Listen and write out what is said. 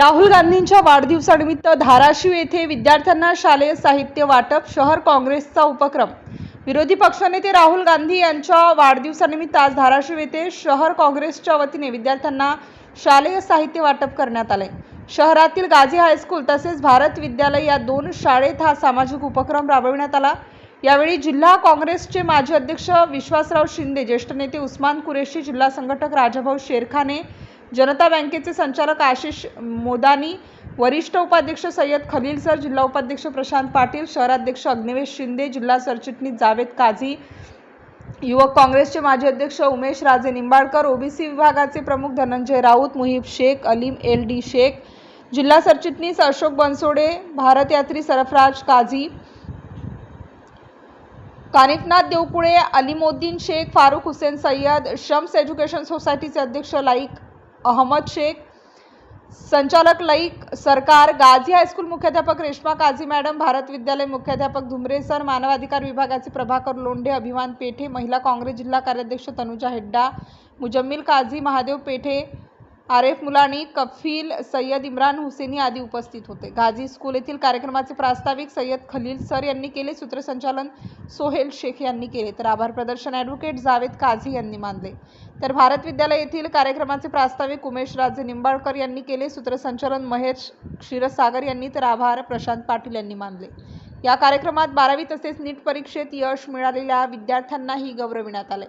राहुल गांधींच्या वाढदिवसानिमित्त धाराशिव येथे विद्यार्थ्यांना शालेय साहित्य वाटप शहर काँग्रेसचा उपक्रम. विरोधी पक्षनेते राहुल गांधी यांच्या वाढदिवसानिमित्त आज धाराशिव येथे शहर काँग्रेसच्या वतीने विद्यार्थ्यांना शालेय साहित्य वाटप करण्यात आले शहरातील गाझी हायस्कूल तसेच भारत विद्यालय या दोन शाळेत हा सामाजिक उपक्रम राबविण्यात आला. यावेळी जिल्हा काँग्रेसचे माजी अध्यक्ष विश्वासराव शिंदे ज्येष्ठ नेते उस्मान कुरेशी जिल्हा संघटक राजाभाऊ शेरखाने जनता बँकेचे संचालक आशिष मोदानी वरिष्ठ उपाध्यक्ष सय्यद खलील सर जिल्हा उपाध्यक्ष प्रशांत पाटील शहराध्यक्ष अग्निवेश शिंदे जिल्हा सरचिटणीस जावेद काझी युवक काँग्रेसचे माजी अध्यक्ष उमेश राजे निंबाळकर ओबीसी विभागाचे प्रमुख धनंजय राऊत मुहीब शेख अलीम एल डी शेख जिल्हा सरचिटणीस अशोक बनसोडे भारतयात्री सरफराज काझी कानिफनाथ देवपुळे अलिमोद्दीन शेख फारुख हुसेन सय्यद शम्स एज्युकेशन सोसायटीचे अध्यक्ष लाईक अहमद शेख संचालक लईक सरकार गाझी हायस्कूल मुख्याध्यापक रेश्मा काझी मॅडम भारत विद्यालय मुख्याध्यापक धुमरे सर मानवाधिकार विभागाचे प्रभाकर लोंढे अभिमान पेठे महिला काँग्रेस जिल्हा कार्याध्यक्ष तनुजा हेड्डा मुजम्मिल काझी महादेव पेठे आरेफ मुलानी कफील सय्यद इम्रान हुसेनी आदी उपस्थित होते. गाझी स्कूल येथील कार्यक्रमाचे प्रास्ताविक सय्यद खलील सर यांनी केले सूत्रसंचालन सोहेल शेख यांनी केले. तर आभार प्रदर्शन ॲडव्होकेट जावेद काझी यांनी मानले. तर भारत विद्यालय येथील कार्यक्रमाचे प्रास्ताविक उमेश राजे निंबाळकर यांनी केले सूत्रसंचालन महेश क्षीरसागर यांनी तर आभार प्रशांत पाटील यांनी मानले. या कार्यक्रमात बारावी तसेच नीट परीक्षेत यश मिळालेल्या विद्यार्थ्यांनाही गौरविण्यात आले.